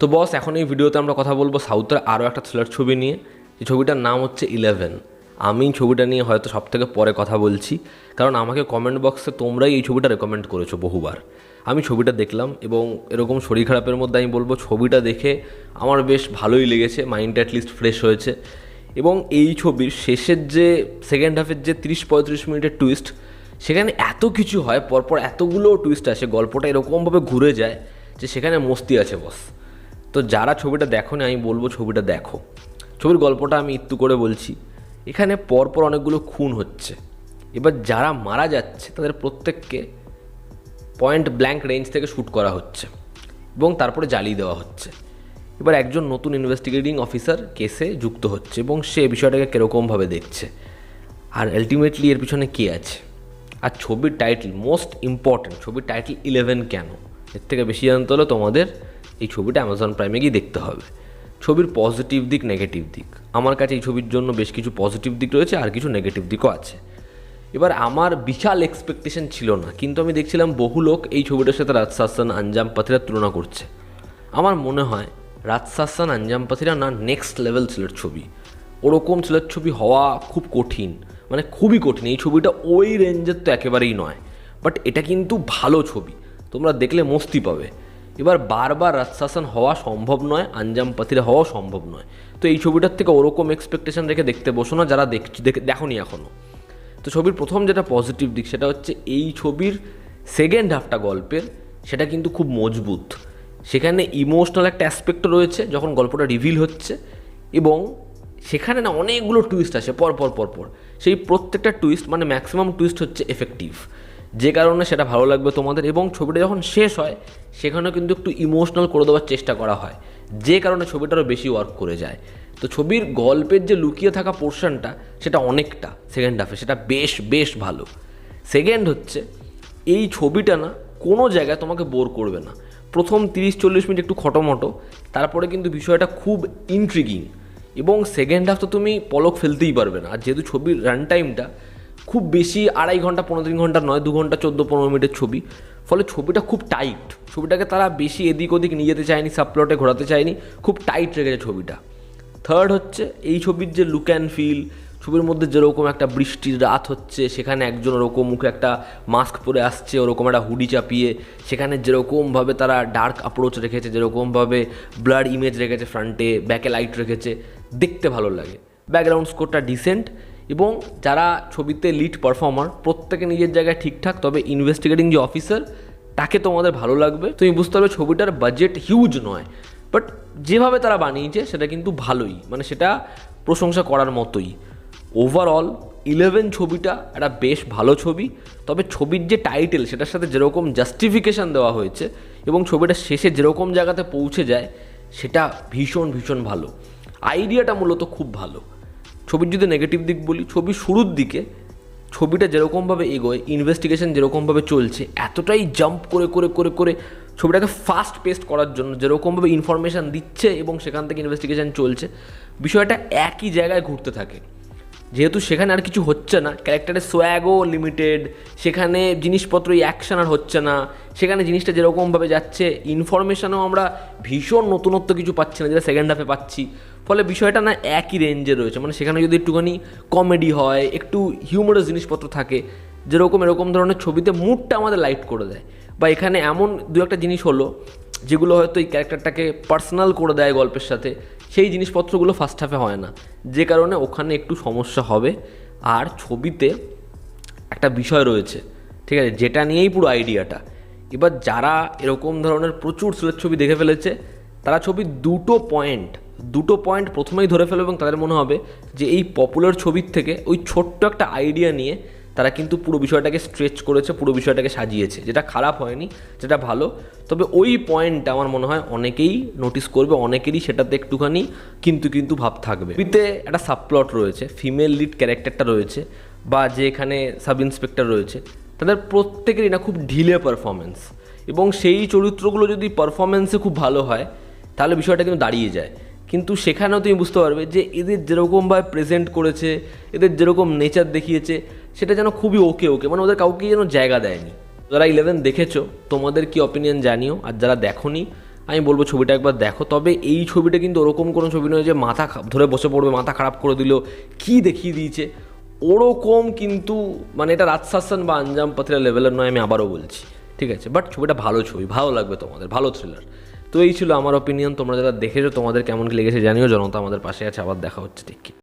তো বস, এখন এই ভিডিওতে আমরা কথা বলব সাউথের আরও একটা থ্রিলার ছবি নিয়ে। এই ছবিটার নাম হচ্ছে ইলেভেন আমি ছবিটা নিয়ে হয়তো সব থেকে পরে কথা বলছি, কারণ আমাকে কমেন্ট বক্সে তোমরাই এই ছবিটা রেকমেন্ড করেছ বহুবার। আমি ছবিটা দেখলাম এবং এরকম শরীর খারাপের মধ্যে আমি বলব, ছবিটা দেখে আমার বেশ ভালোই লেগেছে মাইন্ডটা অ্যাটলিস্ট ফ্রেশ হয়েছে। এবং এই ছবির শেষের যে সেকেন্ড হাফের যে তিরিশ পঁয়ত্রিশ মিনিটের টুইস্ট সেখানে এত কিছু হয়, পরপর এতগুলো টুইস্ট আসে, গল্পটা এরকমভাবে ঘুরে যায় যে সেখানে মস্তি আছে বস। তো যারা ছবিটা দেখো আমি বলব ছবিটা দেখো। ছবির গল্পটা আমি একটু করে বলছি। এখানে পরপর অনেকগুলো খুন হচ্ছে। এবার যারা মারা যাচ্ছে, তাদের প্রত্যেককে পয়েন্ট ব্ল্যাঙ্ক রেঞ্জ থেকে শ্যুট করা হচ্ছে এবং তারপরে জ্বালিয়ে দেওয়া হচ্ছে। এবার একজন নতুন ইনভেস্টিগেটিং অফিসার কেসে যুক্ত হচ্ছে এবং সে বিষয়টাকে কীরকমভাবে দেখছে। আর আলটিমেটলি এর পিছনে কে আছে? আর ছবির টাইটেল মোস্ট ইম্পর্ট্যান্ট ছবির টাইটেল ইলেভেন কেন? এর থেকে বেশি জানতে হলে তোমাদের এই ছবিটা অ্যামাজন প্রাইমে গিয়ে দেখতে হবে। ছবির পজিটিভ দিক নেগেটিভ দিক। আমার কাছে এই ছবির জন্য বেশ কিছু পজিটিভ দিক রয়েছে আর কিছু নেগেটিভ দিকও আছে। এবার আমার বিশাল এক্সপেকটেশন ছিল না, কিন্তু আমি দেখছিলাম বহু লোক এই ছবিটার সাথে রাজশাসন আঞ্জাম পাথিরার তুলনা করছে। আমার মনে হয় রাজশাসন আঞ্জাম পাথিরা না নেক্সট লেভেল ছেলের ছবি। ওরকম ছেলের ছবি হওয়া খুব কঠিন মানে খুবই কঠিন। এই ছবিটা ওই রেঞ্জের তো একেবারেই নয়। বাট এটা কিন্তু ভালো ছবি। তোমরা দেখলে মস্তি পাবে। এবার বারবার রাজশাসন হওয়া সম্ভব নয় আঞ্জাম পাথিরা হওয়া সম্ভব নয়। তো এই ছবিটার থেকে ওরকম এক্সপেকটেশন রেখে দেখতে বসো না, যারা দেখে দেখোনি এখনও তো ছবির প্রথম যেটা পজিটিভ দিক, সেটা হচ্ছে এই ছবির সেকেন্ড হাফটা গল্পের, সেটা কিন্তু খুব মজবুত। সেখানে ইমোশনাল একটা অ্যাসপেক্ট রয়েছে, যখন গল্পটা রিভিল হচ্ছে, এবং সেখানে না অনেকগুলো টুইস্ট আসে, পর পর পর পর। সেই প্রত্যেকটা টুইস্ট মানে ম্যাক্সিমাম টুইস্ট হচ্ছে এফেক্টিভ যে কারণে সেটা ভালো লাগবে তোমাদের এবং ছবিটা যখন শেষ হয়, সেখানেও কিন্তু একটু ইমোশনাল করে দেওয়ার চেষ্টা করা হয়। যে কারণে ছবিটারও বেশি ওয়ার্ক করে যায়। তো ছবির গল্পের যে লুকিয়ে থাকা পোর্শনটা সেটা অনেকটা সেকেন্ড হাফে সেটা বেশ বেশ ভালো। সেকেন্ড হচ্ছে, এই ছবিটা না, কোনো জায়গায় তোমাকে বোর করবে না। প্রথম তিরিশ, চল্লিশ মিনিট একটু খটোমটো, তারপরে কিন্তু বিষয়টা খুব ইন্ট্রিগিং এবং সেকেন্ড হাফ তো তুমি পলক ফেলতেই পারবে না। আর যেহেতু ছবির রান টাইমটা খুব বেশি আড়াই ঘণ্টা, পনেরো তিন ঘণ্টা নয়, দু ঘণ্টা, চোদ্দ, পনেরো মিনিটের ছবি। ফলে ছবিটা খুব টাইট ছবিটাকে তারা বেশি এদিক ওদিক নিয়ে যেতে চায়নি সাবপ্লটে ঘোরাতে চায়নি। খুব টাইট রেখেছে ছবিটা। থার্ড হচ্ছে, এই ছবির যে লুক অ্যান্ড ফিল ছবির মধ্যে যেরকম একটা বৃষ্টির রাত হচ্ছে, সেখানে একজন ওরকম মুখে একটা মাস্ক পরে আসছে, ওরকম একটা হুডি চাপিয়ে, সেখানে যেরকমভাবে তারা ডার্ক অ্যাপ্রোচ রেখেছে যেরকমভাবে ব্লাড ইমেজ রেখেছে ফ্রন্টে ব্যাকে লাইট রেখেছে, দেখতে ভালো লাগে। ব্যাকগ্রাউন্ড স্কোরটা ডিসেন্ট এবং যারা ছবিতে লিড পারফর্মার প্রত্যেকে নিজের জায়গায় ঠিকঠাক, তবে ইনভেস্টিগেটিং যে অফিসার তাকে তোমাদের ভালো লাগবে। তুমি বুঝতে পারবে ছবিটার বাজেট হিউজ নয়। বাট যেভাবে তারা বানিয়েছে, সেটা কিন্তু ভালোই। মানে সেটা প্রশংসা করার মতোই। ওভারঅল ইলেভেন ছবিটা একটা বেশ ভালো ছবি। তবে ছবির যে টাইটেল সেটার সাথে যেরকম জাস্টিফিকেশান দেওয়া হয়েছে এবং ছবিটা শেষে যেরকম জায়গাতে পৌঁছে যায়, সেটা ভীষণ ভীষণ ভালো। আইডিয়াটা মূলত খুব ভালো। ছবির যদি নেগেটিভ দিক বলি ছবি শুরুর দিকে ছবিটা যেরকমভাবে এগোয় ইনভেস্টিগেশন যেরকমভাবে চলছে, এতটাই জাম্প করে করে করে করে ছবিটাকে ফাস্ট পেস্ট করার জন্য যেরকমভাবে ইনফরমেশান দিচ্ছে এবং সেখান থেকে ইনভেস্টিগেশন চলছে, বিষয়টা একই জায়গায় ঘুরতে থাকে। যেহেতু সেখানে আর কিছু হচ্ছে না ক্যারেক্টারের সোয়াগও লিমিটেড সেখানে জিনিসপত্র অ্যাকশন আর হচ্ছে না, সেখানে জিনিসটা যেরকমভাবে যাচ্ছে ইনফরমেশানও আমরা ভীষণ নতুনত্ব কিছু পাচ্ছি না, যেটা সেকেন্ড হাফে পাচ্ছি। ফলে বিষয়টা না একই রেঞ্জে রয়েছে মানে সেখানে যদি একটুখানি কমেডি হয়, একটু হিউমারাস জিনিসপত্র থাকে, যেরকম এরকম ধরনের ছবিতে মুডটা আমাদের লাইট করে দেয়। বা এখানে এমন দু একটা জিনিস হলো যেগুলো হয়তো এই ক্যারেক্টারটাকে পার্সোনাল করে দেয় গল্পের সাথে, সেই জিনিসপত্রগুলো ফার্স্ট হাফে হয় না। যে কারণে ওখানে একটু সমস্যা হবে। আর ছবিতে একটা বিষয় রয়েছে, ঠিক আছে, যেটা নিয়েই পুরো আইডিয়াটা এবার যারা এরকম ধরনের প্রচুর সিলেট ছবি দেখে ফেলেছে, তারা ছবির দুটো পয়েন্ট দুটো পয়েন্ট প্রথমেই ধরে ফেলবে এবং তাদের মনে হবে যে এই পপুলার ছবির থেকে ওই ছোট্ট একটা আইডিয়া নিয়ে তারা কিন্তু পুরো বিষয়টাকে স্ট্রেচ করেছে, পুরো বিষয়টাকে সাজিয়েছে। যেটা খারাপ হয়নি, যেটা ভালো, তবে ওই পয়েন্টটা আমার মনে হয় অনেকেই নোটিস করবে, অনেকেরই সেটাতে একটুখানি কিন্তু কিন্তু ভাব থাকবে। ছবিতে একটা সাবপ্লট রয়েছে ফিমেল লিড ক্যারেক্টারটা রয়েছে, বা যে এখানে সাব ইন্সপেক্টর রয়েছে, তাদের প্রত্যেকেরই না খুব ঢিলে পারফরমেন্স এবং সেই চরিত্রগুলো যদি পারফরমেন্সে খুব ভালো হয়, তাহলে বিষয়টা কিন্তু দাঁড়িয়ে যায়। কিন্তু সেখানেও তুমি বুঝতে পারবে যে এদের যেরকমভাবে প্রেজেন্ট করেছে, এদের যেরকম নেচার দেখিয়েছে, সেটা যেন খুবই ওকে ওকে মানে ওদের কাউকে যেন জায়গা দেয়নি। যারা ইলেভেন দেখেছ, তোমাদের কি অপিনিয়ন জানিও। আর যারা দেখোনি, আমি বলব ছবিটা একবার দেখো। তবে এই ছবিটা কিন্তু ওরকম কোনো ছবি নয় যে মাথা ধরে বসে পড়বে, মাথা খারাপ করে দিল, কি দেখিয়ে দিয়েছে। ওরকম কিন্তু মানে এটা রাজশাসন বা আঞ্জাম পাথিরা লেভেলের নয়, আমি আবারও বলছি। ঠিক আছে? বাট ছবিটা ভালো ছবি, ভালো লাগবে তোমাদের, ভালো থ্রিলার তো এই ছিল আমার অপিনিয়ন তোমরা যারা দেখেছ, তোমাদের কেমন কি লেগেছে জানিও। জনতা আমাদের পাশে আছে, আবার দেখা হচ্ছে। ঠিক